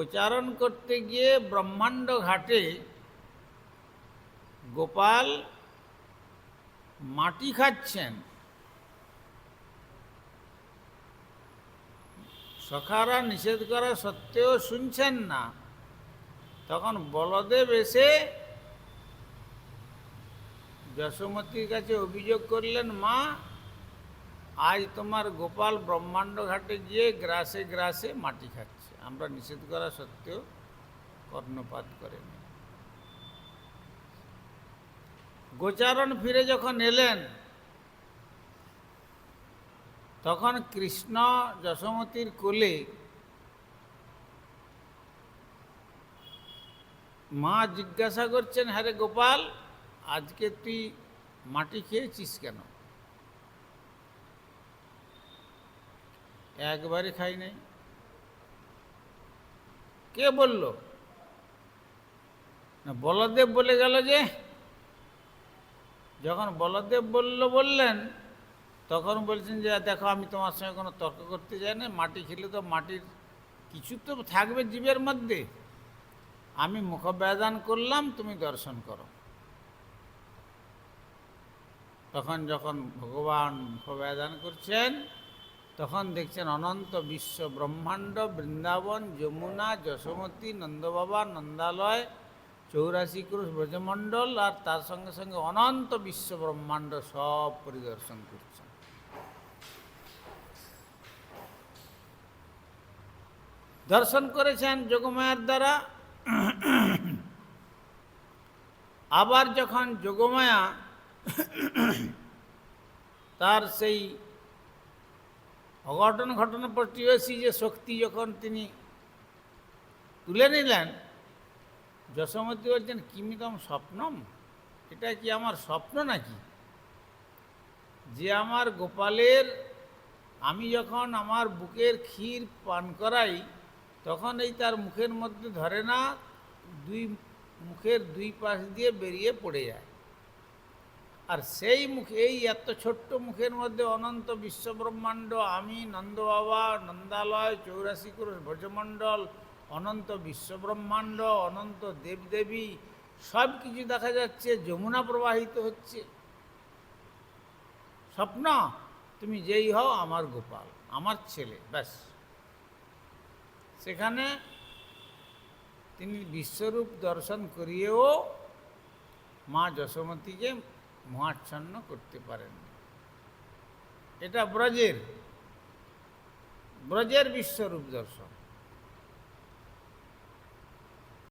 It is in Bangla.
গোচারণ করতে গিয়ে ব্রহ্মাণ্ড ঘাটে গোপাল মাটি খাচ্ছেন। সখারা নিষেধ করা সত্ত্বেও শুনছেন না। তখন বলদেব এসে যশোমতির কাছে অভিযোগ করলেন, মা আজ তোমার গোপাল ব্রহ্মাণ্ড ঘাটে গিয়ে গ্রাসে গ্রাসে মাটি খাচ্ছে। আমরা নিষেধ করা সত্ত্বেও কর্ণপাত করেনি। গোচারণ ফিরে যখন এলেন, তখন কৃষ্ণ যশোমতীর কোলে মা জিজ্ঞাসা করছেন হ্যাঁ গোপাল, আজকে তুই মাটি খেয়েছিস কেন? একবারে খাই নাই। কে বলল? না, বলদেব বলে গেল যে, যখন বলদেব বলল বললেন, তখন বলছেন যে, দেখো, আমি তোমার সঙ্গে কোনো তর্ক করতে যাই না, মাটি খেলে তো মাটির কিছু তো থাকবে জীবের মধ্যে। আমি মুখব্যাদান করলাম, তুমি দর্শন করো। তখন যখন ভগবান মুখব্যাদান করছেন তখন দেখছেন অনন্ত বিশ্ব ব্রহ্মাণ্ড, বৃন্দাবন, যমুনা, যশোমতী, নন্দবাবা, নন্দালয়, চৌরাশি ক্রুশ ব্রজমণ্ডল আর তার সঙ্গে সঙ্গে অনন্ত বিশ্ব ব্রহ্মাণ্ড সব পরিদর্শন করছেন। দর্শন করেছেন যোগমায়ার দ্বারা। আবার যখন যোগমায়া তার সেই অঘটন ঘটনা প্রতিবেশী যে শক্তি যখন তিনি তুলে নিলেন, যশোমতী বলছেন কিমিতম স্বপ্নম? এটা কি আমার স্বপ্ন নাকি? যে আমার গোপালের, আমি যখন আমার বুকের ক্ষীর পান করাই, তখন এই তার মুখের মধ্যে ধরে না, দুই মুখের দুই পাশ দিয়ে বেরিয়ে পড়ে যায়। আর সেই মুখে এই এত ছোট্ট মুখের মধ্যে অনন্ত বিশ্বব্রহ্মাণ্ড, আমি নন্দ বাবা নন্দালয়, চৌরাশি ক্রোশ ব্রজমণ্ডল, অনন্ত বিশ্বব্রহ্মাণ্ড, অনন্ত দেবদেবী, সব কিছু দেখা যাচ্ছে, যমুনা প্রবাহিত হচ্ছে। স্বপ্ন, তুমি যেই হও আমার গোপাল, আমার ছেলে, ব্যাস। সেখানে তিনি বিশ্বরূপ দর্শন করিয়েও মা যশোমতীকে মহাচ্ছন্ন করতে পারেন এটা ব্রজের ব্রজের বিশ্বরূপ দর্শন।